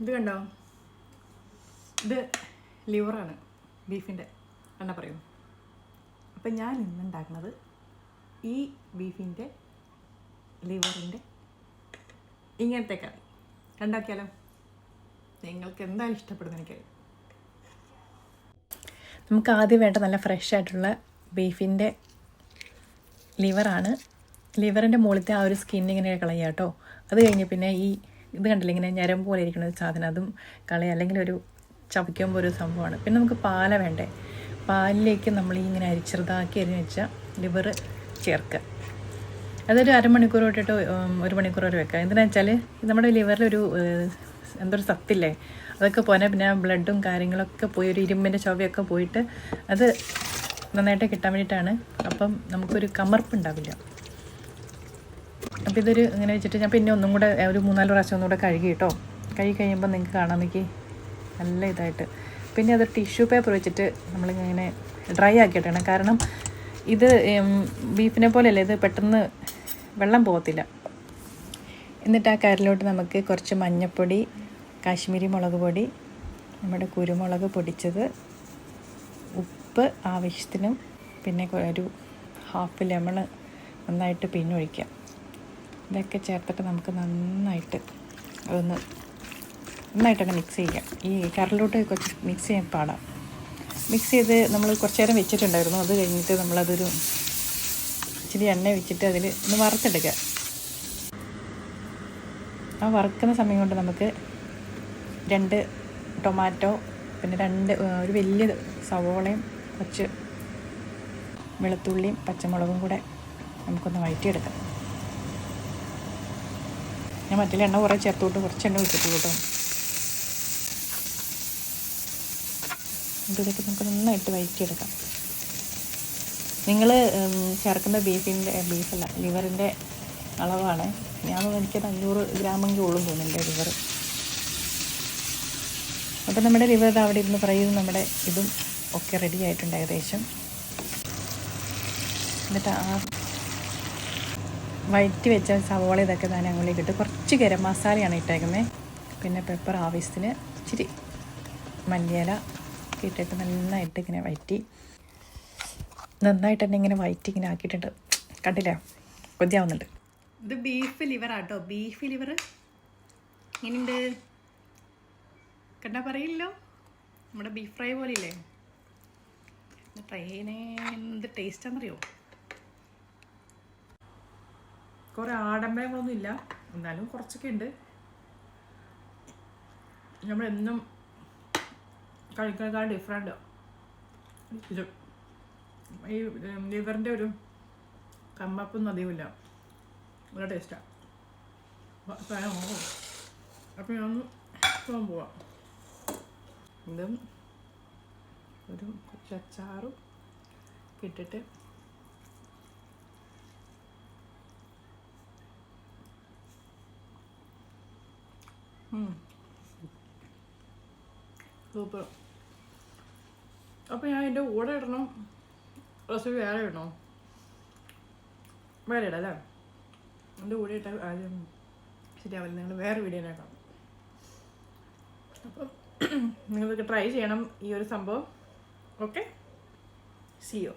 ഇത് കണ്ടോ? ഇത് ലിവറാണ് ബീഫിന്റെ എന്നാ പറയൂ. അപ്പം ഞാൻ ഇന്നുണ്ടാക്കുന്നത് ഈ ബീഫിന്റെ ലിവറിന്റെ ഇങ്ങനത്തെ കറി. ഉണ്ടാക്കിയാലോ നിങ്ങൾക്ക് എന്തായാലും ഇഷ്ടപ്പെടുന്ന എനിക്കറിയാം നമുക്ക് ആദ്യം വേണ്ട നല്ല ഫ്രഷ് ആയിട്ടുള്ള ബീഫിന്റെ ലിവറാണ്. ലിവറിന്റെ മുകളിലത്തെ ആ ഒരു സ്കിന്നിങ്ങനെ കളയുക കേട്ടോ അത് കഴിഞ്ഞ് പിന്നെ ഈ ഇത് കണ്ടില്ല ഇങ്ങനെ ഞരം പോലെ ഇരിക്കുന്ന ഒരു സാധനം. അതും കളയുക അല്ലെങ്കിൽ ഒരു ചവയ്ക്കുമ്പോൾ ഒരു സംഭവമാണ്. പിന്നെ നമുക്ക് പാല വേണ്ടേ? പാലിലേക്ക് നമ്മൾ ഇങ്ങനെ അരി ചെറുതാക്കി അരിഞ്ഞ് വെച്ച ലിവർ ചേർക്കുക അതൊരു അരമണിക്കൂർ തൊട്ടിട്ട് ഒരു മണിക്കൂർ വരെ വെക്കുക എന്തിനാ വെച്ചാൽ നമ്മുടെ ലിവറിലൊരു എന്തൊരു സത്തില്ലേ? അതൊക്കെ പോനെ പിന്നെ ബ്ലഡും കാര്യങ്ങളൊക്കെ പോയി ഒരു ഇരുമ്പിന്റെ ചവയൊക്കെ പോയിട്ട് അത് നന്നായിട്ട് കിട്ടാൻ വേണ്ടിയിട്ടാണ്. അപ്പം നമുക്കൊരു കമർപ്പുണ്ടാവില്ല അപ്പോൾ ഇതൊരു ഇങ്ങനെ വെച്ചിട്ട് ഞാൻ പിന്നെ ഒന്നും കൂടെ ഒരു മൂന്നാൽ പ്രാവശ്യം ഒന്നും കൂടെ കഴുകി കേട്ടോ. കഴുകി കഴിയുമ്പോൾ നിങ്ങൾക്ക് കാണാൻ നോക്കി. നല്ല ഇതായിട്ട്. പിന്നെ അത് ടിഷ്യൂ പേപ്പർ വെച്ചിട്ട് നമ്മളിങ്ങനെ ഡ്രൈ ആക്കിയിട്ടാണ് കാരണം ഇത് ബീഫിനെ പോലെയല്ല ഇത് പെട്ടെന്ന് വെള്ളം പോകത്തില്ല. എന്നിട്ട് ആ കരലോട്ട് നമുക്ക് കുറച്ച് മഞ്ഞൾപ്പൊടി കാശ്മീരി മുളക് പൊടി നമ്മുടെ കുരുമുളക് പൊടിച്ചത് ഉപ്പ് ആവശ്യത്തിനും പിന്നെ ഒരു ഹാഫ് ലെമൺ നന്നായിട്ട് പിന്നൊഴിക്കാം ഇതൊക്കെ ചേർത്തിട്ട് നമുക്ക് നന്നായിട്ട് അതൊന്ന് നന്നായിട്ടൊന്ന് മിക്സ് ചെയ്യാം. ഈ കറിലോട്ട് കുറച്ച് മിക്സ് ചെയ്യാൻ പാടാം. മിക്സ് ചെയ്ത് നമ്മൾ കുറച്ച് നേരം വെച്ചിട്ടുണ്ടായിരുന്നു. അത് കഴിഞ്ഞിട്ട് നമ്മളതൊരു ഇച്ചിരി എണ്ണ വെച്ചിട്ട് അതിൽ ഒന്ന് വറുത്തെടുക്കുക ആ വറുക്കുന്ന സമയം കൊണ്ട് നമുക്ക് രണ്ട് ടൊമാറ്റോ പിന്നെ രണ്ട് ഒരു വലിയ സവോളയും കുറച്ച് വെളുത്തുള്ളിയും പച്ചമുളകും കൂടെ നമുക്കൊന്ന് വഴറ്റിയെടുക്കാം. ഞാൻ മറ്റുള്ള എണ്ണ കുറേ ചേർത്തോട്ട് കുറച്ച് എണ്ണ വെച്ചിട്ട് കേട്ടോ. ഇതൊക്കെ നമുക്ക് നന്നായിട്ട് വഴറ്റിയെടുക്കാം നിങ്ങൾ ചേർക്കുന്ന ബീഫിന്റെ ബീഫല്ല ലിവറിന്റെ അളവാണ്. ഞാൻ എനിക്കത് അഞ്ഞൂറ് ഗ്രാമെങ്കിലും ഉള്ളു തോന്നുന്നുണ്ട് ലിവർ അപ്പോൾ നമ്മുടെ ലിവർ അവിടെ ഇരുന്ന് ചെയ്ത് നമ്മുടെ ഇതും ഒക്കെ റെഡി ആയിട്ടുണ്ട് ഏകദേശം. എന്നിട്ട് ആ വഴറ്റി വെച്ച സവോള ഇതൊക്കെ ഞാൻ അങ്ങോട്ടേക്ക് ഇട്ട് കുറച്ച് ഗരം മസാലയാണ് ഇട്ടേക്കുന്നത് പിന്നെ പെപ്പർ ആവശ്യത്തിന് ഇച്ചിരി മല്ലിയില ഒക്കെ ഇട്ടിട്ട് നന്നായിട്ട് ഇങ്ങനെ വയറ്റി. നന്നായിട്ട് തന്നെ ഇങ്ങനെ വയറ്റി ഇങ്ങനെ ആക്കിയിട്ടുണ്ട്. കണ്ടില്ലേ? കൊതിയാവുന്നുണ്ട്. ഇത് ബീഫ് ലിവർ ആട്ടോ. ബീഫ് ലിവർ ഇങ്ങനെയുണ്ട് കണ്ടാ പറയില്ലോ? നമ്മുടെ ബീഫ് ഫ്രൈ പോലെയില്ലേ? ട്രൈ ചെയ്യണേ എന്ത് ടേസ്റ്റാണെന്നറിയോ കുറേ ആഡംബരങ്ങളൊന്നും ഇല്ല. എന്നാലും കുറച്ചൊക്കെ ഉണ്ട് നമ്മളെന്നും കഴിക്കുന്നതാണ് ഡിഫറെന്റ് ഈ ലിവറിന്റെ ഒരു കമ്മപ്പൊന്നും അധികമില്ല. നല്ല ടേസ്റ്റാണ് അപ്പം ഞാൻ ഒന്ന് പോകാൻ പോവാം. ഇതും ഒരു കുറച്ച് അച്ചാറും ഇട്ടിട്ട് സൂപ്പർ. അപ്പോൾ ഞാൻ എന്റെ കൂടെ ഇടണം. റെസിപ്പി വേറെ ഇടണോ? വേറെ ഇടാം അല്ലേ? എന്റെ കൂടെ ഇട്ട ആദ്യം ശരിയാവില്ല. നിങ്ങൾ വേറെ വീഡിയോ കാണും. അപ്പം നിങ്ങൾക്ക് ട്രൈ ചെയ്യണം ഈ ഒരു സംഭവം. ഓക്കെ സിയോ